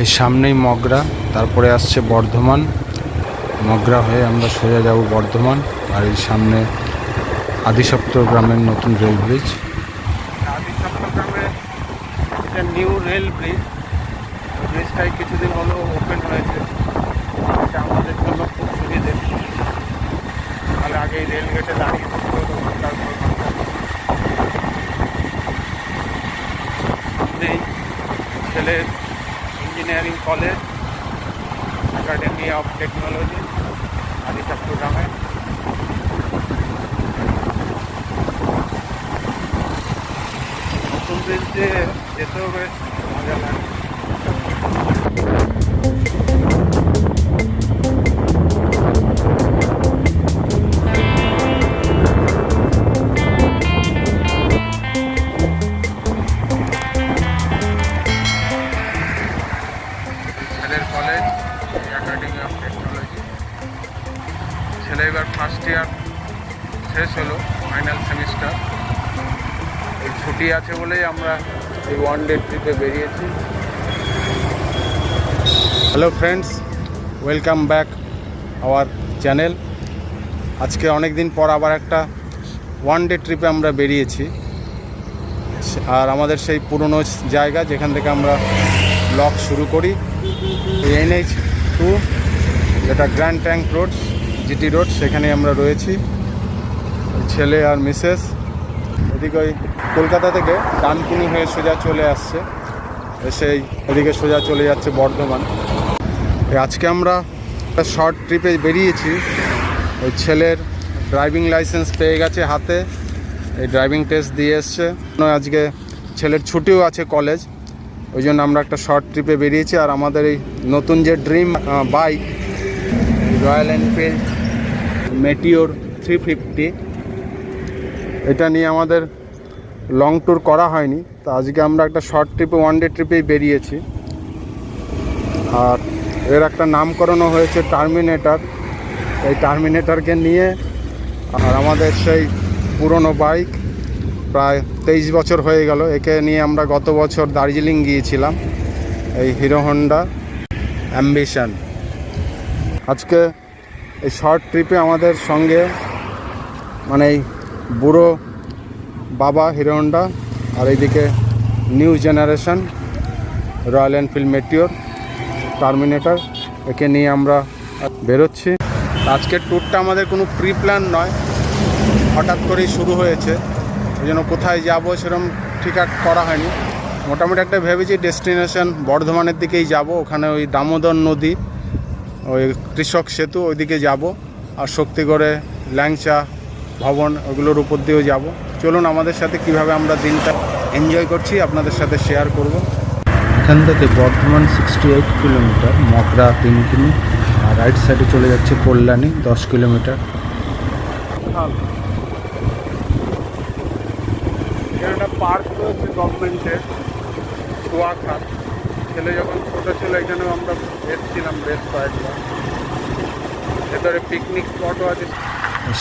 এই সামনেই মগরা, তারপরে আসছে বর্ধমান। মগরা হয়ে আমরা সোজা যাব বর্ধমান আর এই সামনে আদিসপ্ত গ্রামের নতুন rail bridge new rail bridge ব্রিজটাই কিছুদিন হলো ওপেন হয়েছে। এটা আমাদের জন্য খুব সুবিধে। তাহলে আগে এই রেল গেটে দাঁড়িয়ে থাকতে ছেলের engineering college academy of technology আদিসপ্তগ্রামে নতুন ব্রিজ যেতেও বেশ মজা লাগে। ওয়ান ডে ট্রিপে বেরিয়েছি। Hello friends welcome back our channel আজকে অনেক দিন পর আবার একটা ওয়ান ডে ট্রিপে আমরা বেরিয়েছি। আর আমাদের সেই পুরনো জায়গা যেখান থেকে আমরা ব্লগ শুরু করি। এনএইচ টু যেটা grand trunk road GT road সেখানে আমরা রয়েছি। ছেলে আর মিসেস এদিকে ওই কলকাতা থেকে ডানকুনি হয়ে সোজা চলে আসছে। সেই ওদিকে সোজা চলে যাচ্ছে বর্ধমান। আজকে আমরা একটা শর্ট ট্রিপে বেরিয়েছি। ওই ছেলের ড্রাইভিং লাইসেন্স পেয়ে গেছে হাতে। এই ড্রাইভিং টেস্ট দিয়ে এসছে। আজকে ছেলের ছুটিও আছে কলেজ ওই জন্য আমরা একটা শর্ট ট্রিপে বেরিয়েছি। আর আমাদের এই নতুন যে dream bike Royal Enfield Meteor three fifty এটা নিয়ে আমাদের লং ট্যুর করা হয়নি। তো আজকে আমরা একটা শর্ট ট্রিপে ওয়ান ডে ট্রিপেই বেরিয়েছি। আর এর একটা নামকরণও হয়েছে টার্মিনেটর এই টার্মিনেটরকে নিয়ে আর আমাদের সেই পুরনো বাইক প্রায় তেইশ বছর হয়ে গেল। একে নিয়ে আমরা গত বছর দার্জিলিং গিয়েছিলাম, এই হিরো হন্ডা অ্যাম্বিশন আজকে এই শর্ট ট্রিপে আমাদের সঙ্গে মানে এই বুড়ো বাবা হিরো হন্ডা আর এইদিকে new generation, Royal Enfield Meteor, Terminator, একে নিয়ে আমরা বেরোচ্ছি। আজকের ট্যুরটা আমাদের কোনো প্রি প্ল্যান নয়, হঠাৎ করেই শুরু হয়েছে। এই জন্য কোথায় যাব সেরকম ঠিক করা হয়নি। মোটামুটি একটা ভেবেছি ডেস্টিনেশন বর্ধমানের দিকেই যাব, ওখানে ওই দামোদর নদী, ওই কৃষক সেতু ওইদিকে যাব, আর শক্তিগড়ে ল্যাংচা ভবন ওগুলোর উপর দিয়েও যাব। চলুন আমাদের সাথে কীভাবে আমরা দিনটা এনজয় করছি আপনাদের সাথে শেয়ার করব। এখান থেকে Bardhaman sixty eight kilometre Magra তিন কিমি আর রাইট সাইডে চলে যাচ্ছে কল্যাণী দশ কিলোমিটার একটা পার্ক রয়েছে গভর্নমেন্টের কুয়াখাত ছেলে যখন ছোটো ছিল এখানেও আমরা এসেছিলাম বেশ কয়েকবার। ভেতরে পিকনিক স্পটও আছে।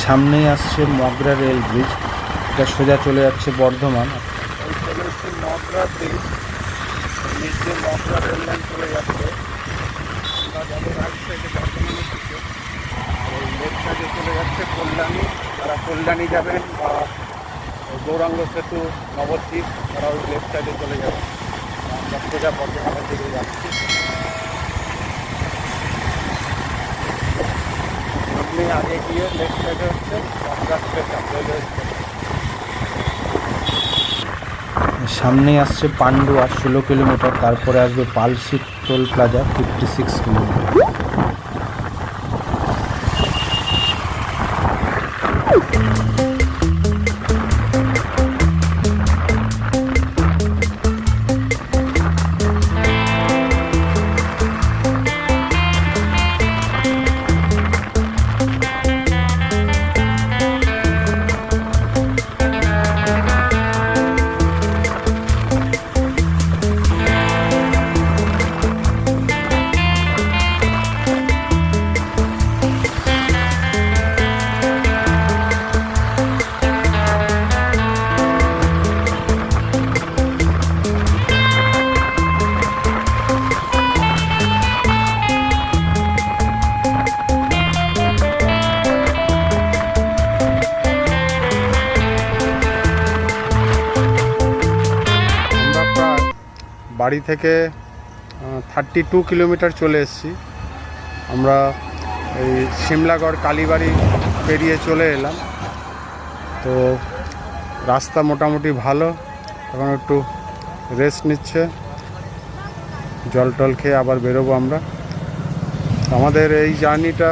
সামনেই আসছে মগরা রেল ব্রিজ এটা সোজা চলে যাচ্ছে বর্ধমান। চলে যাচ্ছে কল্যাণী তারা কল্যাণী যাবেন বা গৌরাঙ্গ সেতু নবদ্বীপ তারা ওই লেফট সাইডে চলে যাবে আমরা সোজা বর্ধমানের দিকে যাচ্ছি আপনি আগে গিয়ে লেফট সাইডে হচ্ছে স্টেশন রেলওয়ে স্টেশন সামনেই আসছে পান্ডুয়া ষোলো কিলোমিটার তারপরে আসবে Palsi toll plaza fifty six kilometre. বাড়ি থেকে থার্টি টু কিলোমিটার চলে এসেছি। আমরা এই সিমলাগড় কালীবাড়ি পেরিয়ে চলে এলাম। তো রাস্তা মোটামুটি ভালো, এখন একটু রেস্ট নিচ্ছে। জল টল খেয়ে আবার বেরোবো আমরা। আমাদের এই জার্নিটা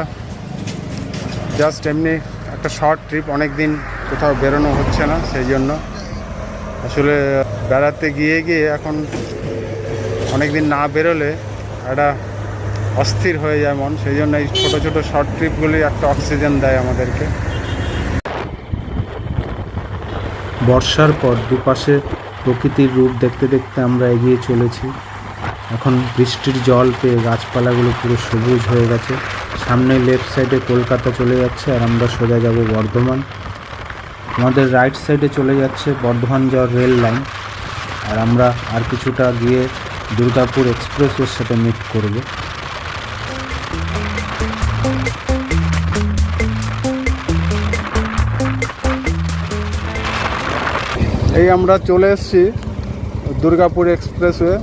জাস্ট এমনি একটা শর্ট ট্রিপ অনেক দিন কোথাও বেরোনো হচ্ছে না, সেই জন্য। আসলে বেড়াতে গিয়ে গিয়ে এখন অনেক দিন না বেরোলে একটা অস্থির হয়ে যায় মন। সেই জন্য এই ছোটো ছোটো শর্ট ট্রিপগুলি একটা অক্সিজেন দেয় আমাদেরকে। বর্ষার পর দুপাশে প্রকৃতির রূপ দেখতে দেখতে আমরা এগিয়ে চলেছি। এখন বৃষ্টির জল পেয়ে গাছপালাগুলো পুরো সবুজ হয়ে গেছে। সামনে লেফট সাইডে কলকাতা চলে যাচ্ছে আর আমরা সোজা যাব বর্ধমান। আমাদের রাইট সাইডে চলে যাচ্ছে বর্ধমান যাওয়ার রেল লাইন আর আমরা আর কিছুটা গিয়ে দুর্গাপুর এক্সপ্রেসওয়ের সাথে মিট করব। এই আমরা চলে এসেছি দুর্গাপুর এক্সপ্রেসওয়ে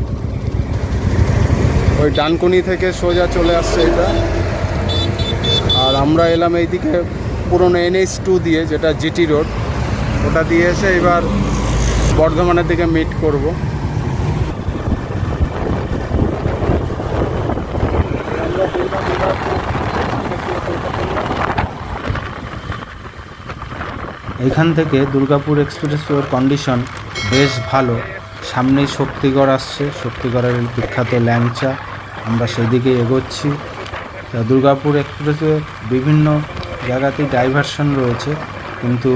ওই ডানকুনি থেকে সোজা চলে আসছে এটা। আর আমরা এলাম এইদিকে পুরনো এনএইচ টু দিয়ে, যেটা জিটি রোড। ওটা দিয়ে এসে এবার বর্ধমানের দিকে মিট করব। এইখান থেকে দুর্গাপুর এক্সপ্রেসওয়ের কন্ডিশন বেশ ভালো। সামনেই শক্তিগড় আসছে। শক্তিগড়ের বিখ্যাত ল্যাংচা। আমরা সেই দিকে এগোচ্ছি দুর্গাপুর এক্সপ্রেসওয়ে বিভিন্ন জায়গাতেই ডাইভারশন রয়েছে। কিন্তু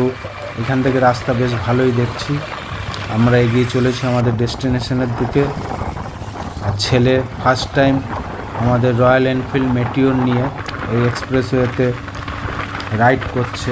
এখান থেকে রাস্তা বেশ ভালোই দেখছি। আমরা এগিয়ে চলেছি আমাদের ডেস্টিনেশনের দিকে। আর ছেলে ফার্স্ট টাইম আমাদের রয়্যাল এনফিল্ড মেটিওর নিয়ে এই এক্সপ্রেসওয়েতে রাইড করছে।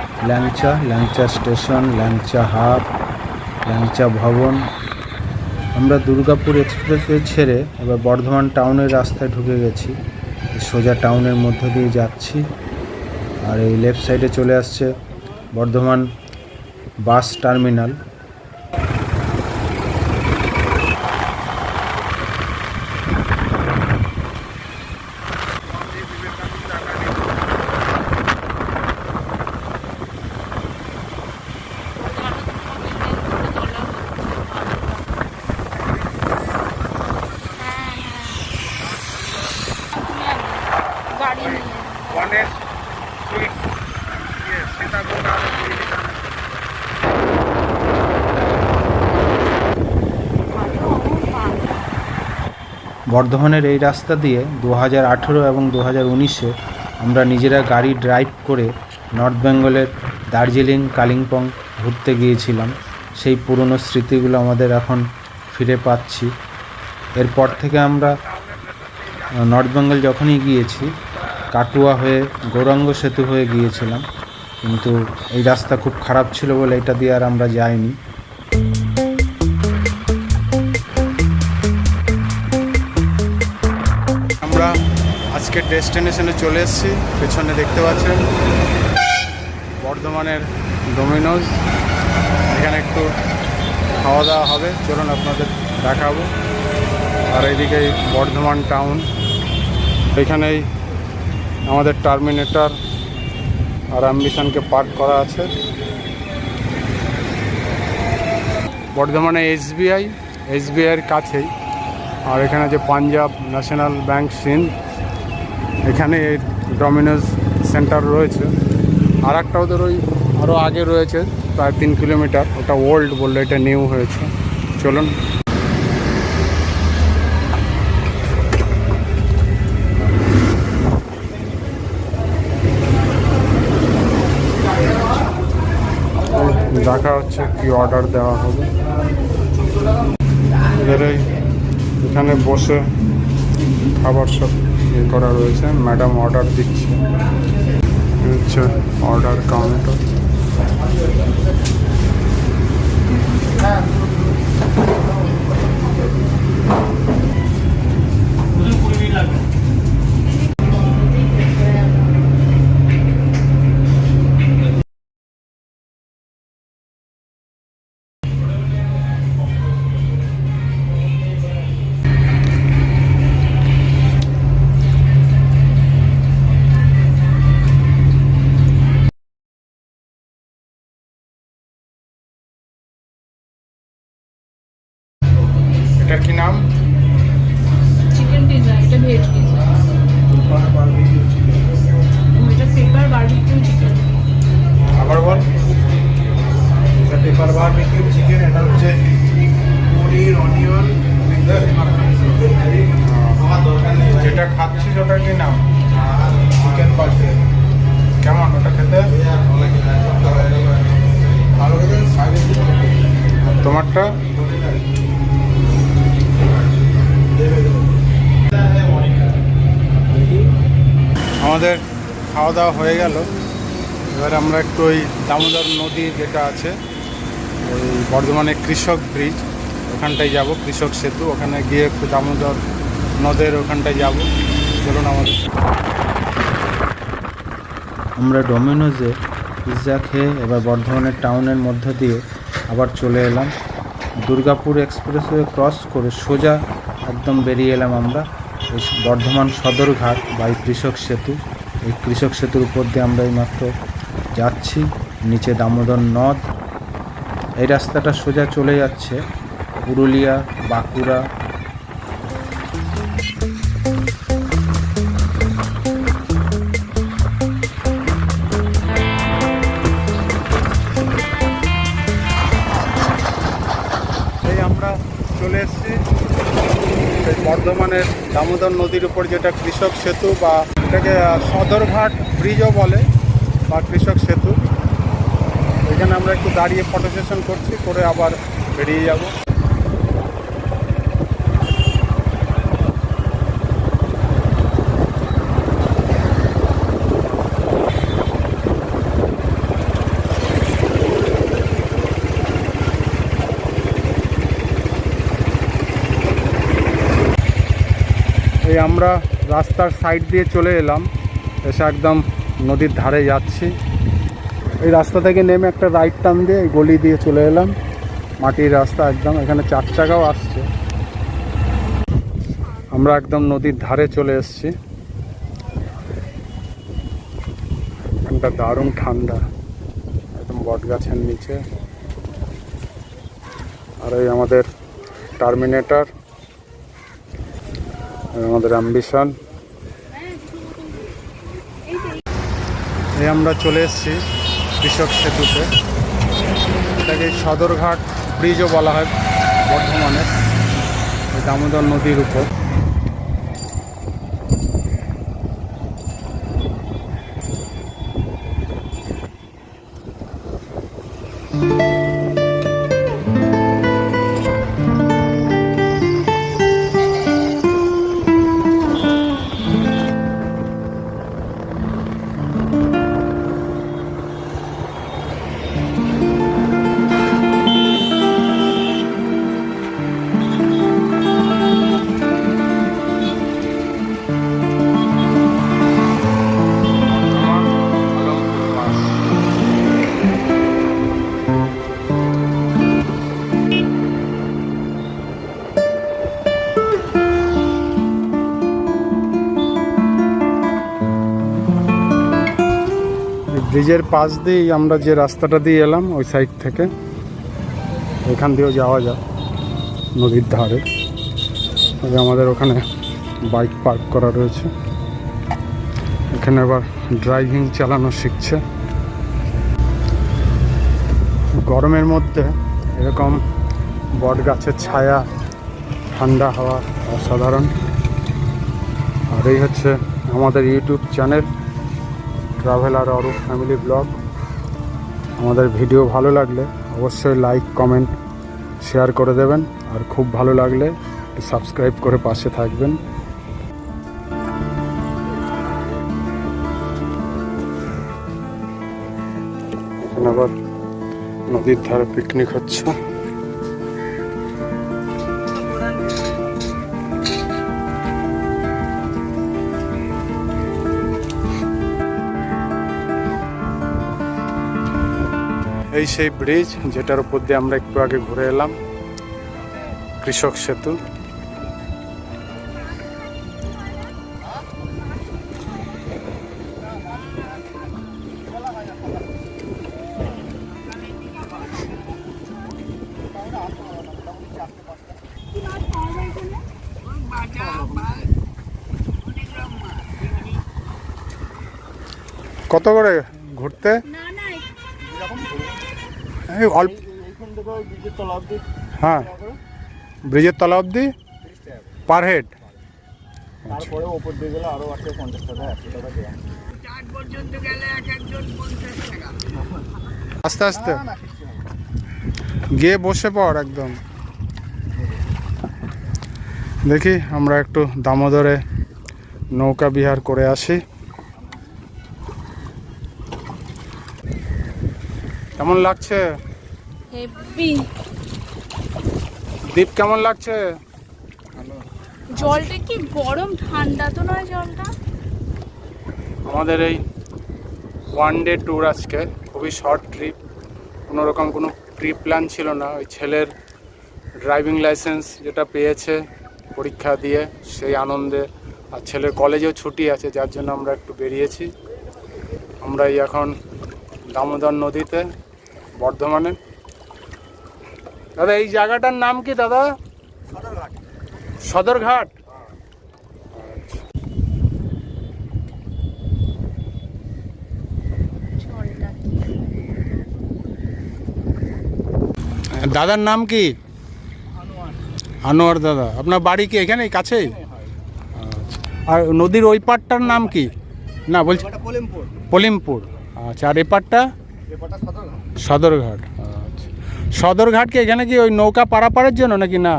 ল্যাংচা ল্যাংচা স্টেশন ল্যাংচা হাব ল্যাংচা ভবন। আমরা দুর্গাপুর এক্সপ্রেসওয়ে ছেড়ে এবার বর্ধমান টাউনের রাস্তায় ঢুকে গেছি। সোজা টাউনের মধ্য দিয়ে যাচ্ছি আর এই লেফট সাইডে চলে আসছে বর্ধমান বাস টার্মিনাল গাড়ি নিয়ে গণেশ সুইট ইয়ে সীতাভোগ আর কুড়ি লিটার। বর্ধমানের এই রাস্তা দিয়ে দু হাজার আঠেরো এবং দু হাজার উনিশে আমরা নিজেরা গাড়ি ড্রাইভ করে নর্থ বেঙ্গলের দার্জিলিং কালিম্পং ঘুরতে গিয়েছিলাম। সেই পুরনো স্মৃতিগুলো আমাদের এখন ফিরে পাচ্ছি। এরপর থেকে আমরা নর্থ বেঙ্গল যখনই গিয়েছি কাটুয়া হয়ে, গৌরাঙ্গ সেতু হয়ে গিয়েছিলাম। কিন্তু এই রাস্তা খুব খারাপ ছিল বলে এটা দিয়ে আর আমরা যাইনি। আমরা আজকে ডেস্টিনেশনে চলে এসেছি। পেছনে দেখতে পাচ্ছেন বর্ধমানের ডোমিনোজ। এখানে একটু খাওয়া দাওয়া হবে। চলুন আপনাদের দেখাবো। আর এইদিকে বর্ধমান টাউন। এখানেই আমাদের টার্মিনেটর আর অ্যাম্বিশনকে পার্ক করা আছে। বর্ধমানে এসবিআই এসবিআইয়ের কাছেই। আর এখানে যে পাঞ্জাব ন্যাশনাল ব্যাংক সিন এখানে ডমিনোজ সেন্টার রয়েছে। আর একটা ওদের ওই আরও আগে রয়েছে, প্রায় তিন কিলোমিটার। ওটা ওল্ড বললে এটা নিউ হয়েছে। চলুন দেখা হচ্ছে কি অর্ডার দেওয়া হবে। এই এখানে বসে খাবার সব ইয়ে করা রয়েছে। ম্যাডাম অর্ডার দিচ্ছে। হচ্ছে অর্ডার কাউন্টার এটা বারবিকিউ চিকেন এটা হচ্ছে পনির অনিয়ন যেটা খাচ্ছিস ওটা কি নাম? চিকেন পার্সে কেমন? ওটা খেতে? ভালো তোমারটা? আমাদের খাওয়া দাওয়া হয়ে গেল। এবার আমরা একটু ওই দামোদর নদী যেটা আছে ওই বর্ধমানে কৃষক ব্রিজ, ওখানটায় যাব, কৃষক সেতু, ওখানে গিয়ে একটু দামোদর নদের ওখানটায় যাব। চলুন আমাদের আমরা ডোমিনোজে পিৎজা খেয়ে এবার বর্ধমানের টাউনের মধ্য দিয়ে আবার চলে এলাম। দুর্গাপুর এক্সপ্রেসওয়ে ক্রস করে সোজা একদম বেরিয়ে এলাম আমরা। এই বর্ধমান সদরঘাট বা এই কৃষক সেতু। এই কৃষক সেতুর উপর দিয়ে আমরা এইমাত্র যাচ্ছি। নিচে দামোদর নদ এই রাস্তাটা সোজা চলে যাচ্ছে পুরুলিয়া, বাঁকুড়া। চলে এসেছি বর্ধমানের দামোদর নদীর উপর, যেটা কৃষক সেতু বা এটাকে সদরঘাট ব্রিজও বলে, বা কৃষক সেতু। এখানে আমরা একটু দাঁড়িয়ে ফটো সেশন করছি, করে আবার বেরিয়ে যাব। এই আমরা রাস্তার সাইড দিয়ে চলে এলাম, এসে একদম নদীর ধারে যাচ্ছি। এই রাস্তা থেকে নেমে একটা রাইট টার্ন দিয়ে গলি দিয়ে চলে এলাম। মাটির রাস্তা একদম, এখানে চার চাকাও আসছে। আমরা একদম নদীর ধারে চলে এসেছি। এখানটা দারুণ ঠান্ডা, একদম বট গাছের নিচে। আর এই আমাদের টার্মিনেটর আমাদের অ্যাম্বিশন এই আমরা চলে এসেছি। কৃষক সেতুতে। এটাকে সদরঘাট ব্রিজও বলা হয় বর্ধমানের। দামোদর নদীর উপর। ব্রিজের পাশ দিয়েই আমরা যে রাস্তাটা দিয়ে এলাম, ওই সাইড থেকে এখান দিয়েও যাওয়া যায় নদীর ধারে। আমাদের ওখানে বাইক পার্ক করা রয়েছে। এখানে আবার ড্রাইভিং চালানো শিখছে। গরমের মধ্যে এরকম বট গাছের ছায়া, ঠান্ডা হাওয়া অসাধারণ। আর এই হচ্ছে আমাদের YouTube channel traveller Arup family vlog আমাদের ভিডিও ভালো লাগলে অবশ্যই লাইক কমেন্ট শেয়ার করে দেবেন। আর খুব ভালো লাগলে সাবস্ক্রাইব করে পাশে থাকবেন। আবার নদীর ধারে পিকনিক হচ্ছে। এই সেই ব্রিজ যেটার উপর দিয়ে আমরা একটু আগে ঘুরে এলাম, কৃষক সেতু। কত করে ঘুরতে? অল্প হ্যাঁ। ব্রিজের তলা অবধি? পার হেড তারপরে ওপর দিয়ে গেলে আরও আছে পঞ্চাশ টাকা একশো টাকা দেওয়া আস্তে আস্তে। গিয়ে বসে পড় একদম। দেখি আমরা একটু দামোদরে নৌকা বিহার করে আসি। কেমন লাগছে? হেভি দ্বীপ কেমন লাগছে? জলটা কি গরম? ঠান্ডা তো নয় জলটা? আমাদের এই ওয়ান ডে ট্যুর আজকে। খুবই শর্ট ট্রিপ কোনো রকম কোনো প্রি প্ল্যান ছিল না। ওই ছেলের ড্রাইভিং লাইসেন্স যেটা পেয়েছে পরীক্ষা দিয়ে সেই আনন্দে। আর ছেলের কলেজেও ছুটি আছে যার জন্য আমরা একটু বেরিয়েছি। আমরা এই এখন দামোদর নদীতে বর্ধমানে। দাদা এই জায়গাটার নাম কি দাদা? সদরঘাট। দাদার নাম কি? আনোয়ার। দাদা আপনার বাড়ি কি এখানে কাছেই। আর নদীর ওই পাড়টার নাম কি? না বলছি পলিমপুর। আচ্ছা আর সদর সদরঘাট। আচ্ছা সদরঘাট কি এখানে কি ওই নৌকা পারাপারের জন্য নাকি না?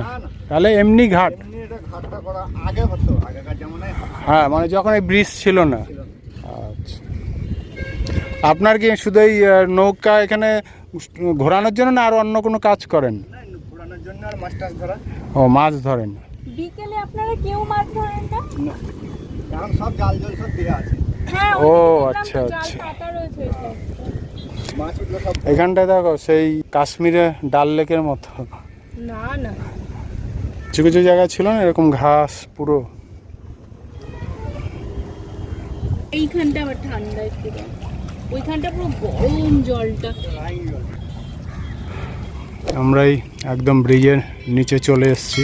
তাহলে এমনি ঘাট। এমনি এটা ঘাটটা করা আগে হতো আগেকার যেমন হ্যাঁ মানে যখন এই ব্রিজ ছিল না। আচ্ছা। আপনার কি শুধু এই নৌকা এখানে ঘোরানোর জন্য না আর অন্য কোনো কাজ করেন? ঘোরানোর জন্য আর মাছ টাছ ধরা। ও মাছ ধরেন। বিকেলে আপনারা কেউ মাছ ধরেন না? কারণ সব জাল জল সব দেওয়া আছে। হ্যাঁ ও, আচ্ছা, আচ্ছা। পাতা রয়েছে ওই side মাছ উঠল সব এখানটায় দেখো সেই কাশ্মীরে ডাল লেকের মতো। না না। কিছু কিছু জায়গায় ছিল না এরকম ঘাস পুরো? এইখানটা আবার ঠান্ডা একটু। ওইখানটা পুরো গরম জলটা। আমরাই একদম ব্রিজের নিচে চলে এসেছি।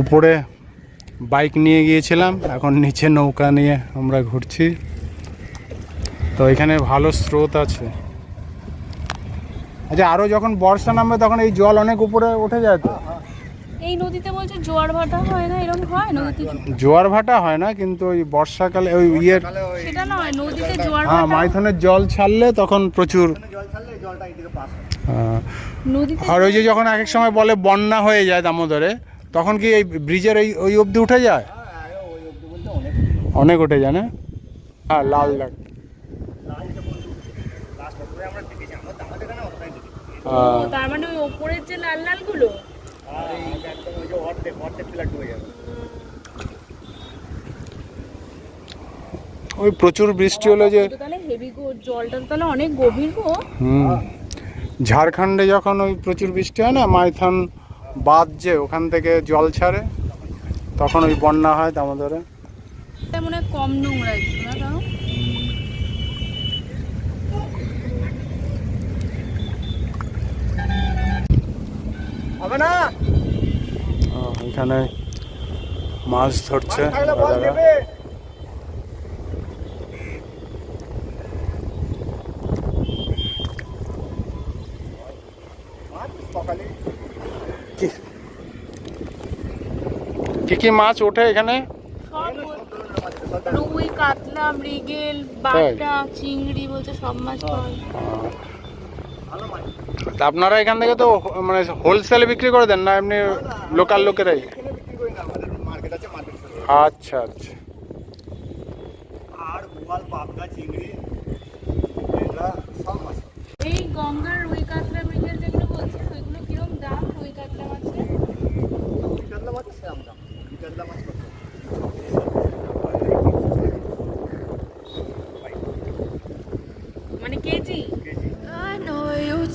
উপরে বাইক নিয়ে গিয়েছিলাম এখন নিচে নৌকা নিয়ে আমরা ঘুরছি। তো এখানে ভালো স্রোত আছে। আচ্ছা আরও যখন বর্ষা নামবে তখন এই জল অনেক উপরে উঠে যায় তো? এই নদীতে বলছে জোয়ার ভাটা হয় না এরকম হয় নদীতে? জোয়ার ভাটা হয় না কিন্তু ওই বর্ষাকালে ওই ইয়ের সেটা নয় নদীতে জোয়ার হ্যাঁ মাইথনের জল ছাড়লে তখন প্রচুর জল ছাড়লে জলটা এইদিকে পাস নদীতে আর ওই যে যখন এক এক সময় বলে বন্যা হয়ে যায় দামোদরে তখন কি এই ব্রিজের ওই ওই অবধি উঠে যায়? হ্যাঁ ওই অব্দি বলতে অনেক অনেক উঠে যায় না? হ্যাঁ লাল দাগ লাস্ট করে আমরা দেখেছি আমরা দামাতে কেন অতটাই দেখি ও, তার মানে ওই ওপরের যে লাল লালগুলো ওই প্রচুর বৃষ্টি হলে যে জলটা তাহলে অনেক গভীর গো। ঝাড়খণ্ডে যখন ওই প্রচুর বৃষ্টি হয় না মাইথন বাঁধ যে ওখান থেকে জল ছাড়ে তখন ওই বন্যা হয় দামোদরে। মনে কম নোংরা হবে না? এখানে মাছ ধরছে কি? কি মাছ ওঠে এখানে? রুই কাতলা মৃগেল বাটা চিংড়ি বলছে সব মাছ পাওয়া ভালো মাছ আপনারা এখান থেকে তো মানে হোলসেলে বিক্রি করে দেন না এমনি লোকাল লোকেরাই? বিক্রি করি না মার্কেট আছে আচ্ছা আচ্ছা। এই গঙ্গার রুই কাতলা মৃগেল যেগুলো বলছেন ওইগুলো কিরম দাম? রুই কাতলা মাছের? কাতলা মাছ সেরকম দাম। কাতলা মাছ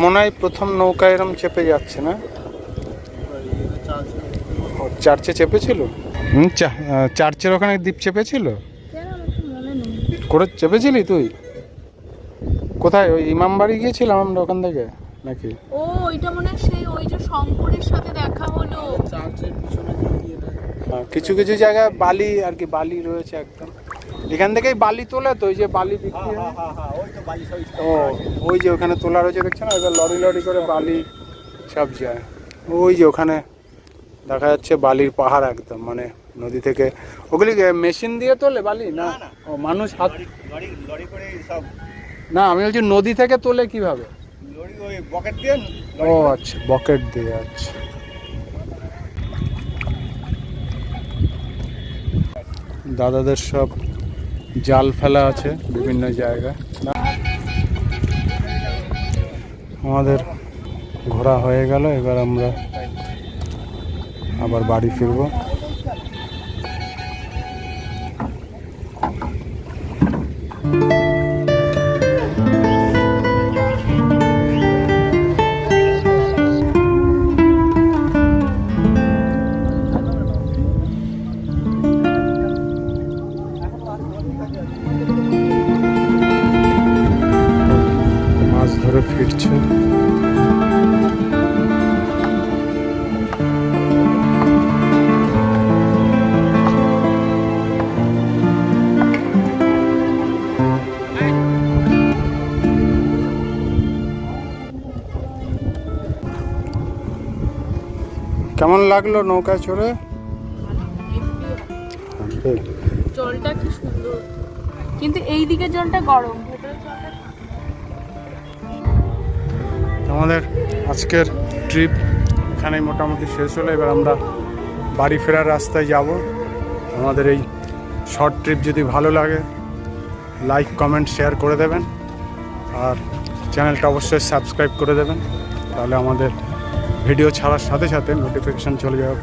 মনে হয় প্রথম নৌকা এরম চেপে যাচ্ছে না? ও, চার্চে চেপেছিল? হুম চার্চের ওখানে দ্বীপ চেপেছিল? মনে করে চেপেছিলি তুই? কোথায় ওই ইমামবাড়ি গিয়েছিলাম আমরা ওখান থেকে নাকি? ও ওইটা মনে হয় সেই ওই যে শঙ্করের সাথে দেখা হলো। হ্যাঁ, কিছু কিছু জায়গায় বালি আর কি বালি রয়েছে একদম। এখান থেকেই বালি তোলে তো ওই যে বালি বিক্রি হয়। হ্যাঁ হ্যাঁ ও ওই যে ওখানে তোলা রয়েছে দেখছ না এবার লরি লরি করে বালি সব যায়। ওই যে ওখানে দেখা যাচ্ছে বালির পাহাড় একদম মানে নদী থেকে। ওগুলি মেশিন দিয়ে তোলে বালি? না। ও মানুষ হাত না আমি বলছি নদী থেকে তোলে কীভাবে? ও আচ্ছা বকেট দিয়ে আচ্ছা। দাদাদের সব জাল ফেলা আছে বিভিন্ন জায়গায়। আমাদের ঘোরা হয়ে গেল, এবার আমরা আবার বাড়ি ফিরব। thank মাছ লাগল নৌকা চড়ে। জলটা কি সুন্দর। কিন্তু এই দিকের জলটা গরম আমাদের আজকের ট্রিপ এখানেই মোটামুটি শেষ হলো। এবার আমরা বাড়ি ফেরার রাস্তায় যাব। আমাদের এই শর্ট ট্রিপ যদি ভালো লাগে লাইক কমেন্ট শেয়ার করে দেবেন। আর চ্যানেলটা অবশ্যই সাবস্ক্রাইব করে দেবেন। তাহলে আমাদের ভিডিও ছাড়ার সাথে সাথে নোটিফিকেশান চলে যাবে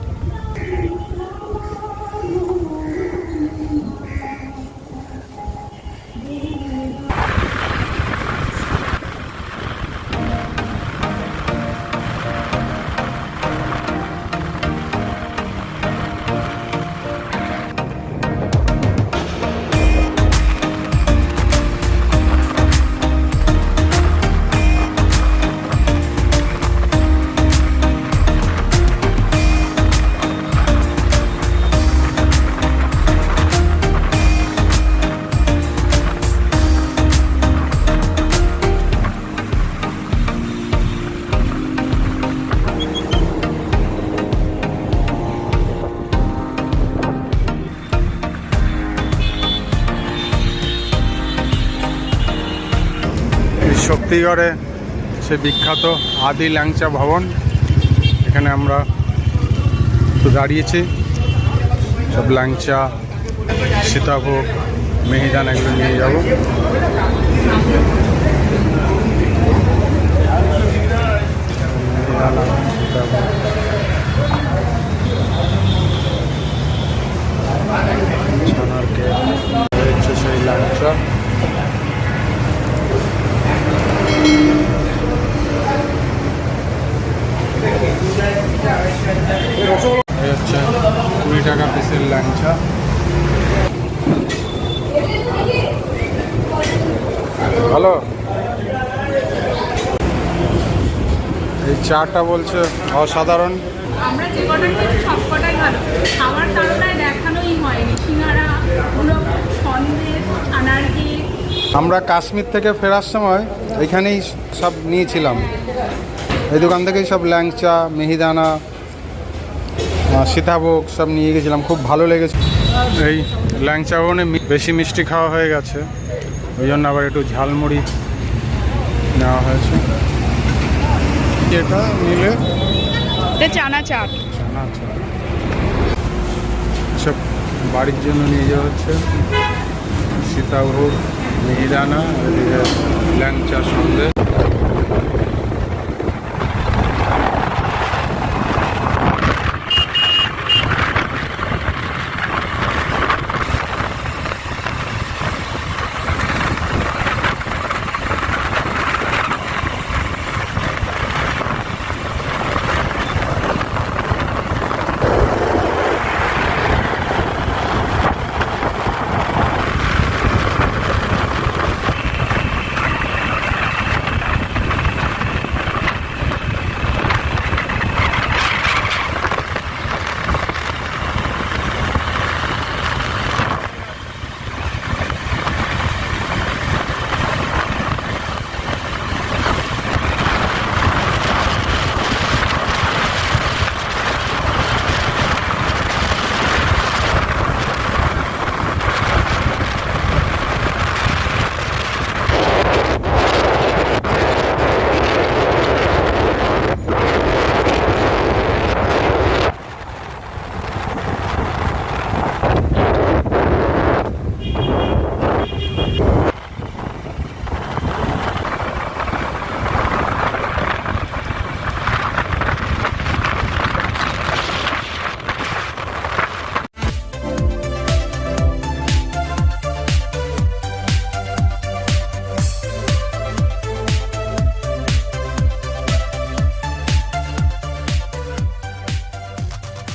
শক্তিগড়ে সে বিখ্যাত আদি ল্যাংচা ভবন। এখানে আমরা দাঁড়িয়েছি। সব ল্যাংচা, সীতাভোগ, মেহিদান এগুলো নিয়ে যাব। সেই ল্যাংচা এই হচ্ছে কুড়ি টাকা পিসের ল্যাংচা ভালো চাটা বলছে অসাধারণ। আমরা যে কটা খেয়েছি সব কটাই ভালো। খাবার দেখানোই হয়নি। সিঙ্গারা পুরো সন্দেশ আনারকি। আমরা কাশ্মীর থেকে ফেরার সময় এখানেই সব নিয়েছিলাম। এই দোকান থেকেই সব ল্যাংচা মিহিদানা সীতাভোগ সব নিয়ে গেছিলাম। খুব ভালো লেগেছে। এই ল্যাংচা ভবনে বেশি মিষ্টি খাওয়া হয়ে গেছে। ওই জন্য আবার একটু ঝালমুড়ি নেওয়া হয়েছে। এটা নিলে? এটা চানা চাট। চানা চাট। সব বাড়ির জন্য নিয়ে যাওয়া হচ্ছে। সীতাভোগ মিহিদানা এদিকে ল্যাংচা সন্দেশ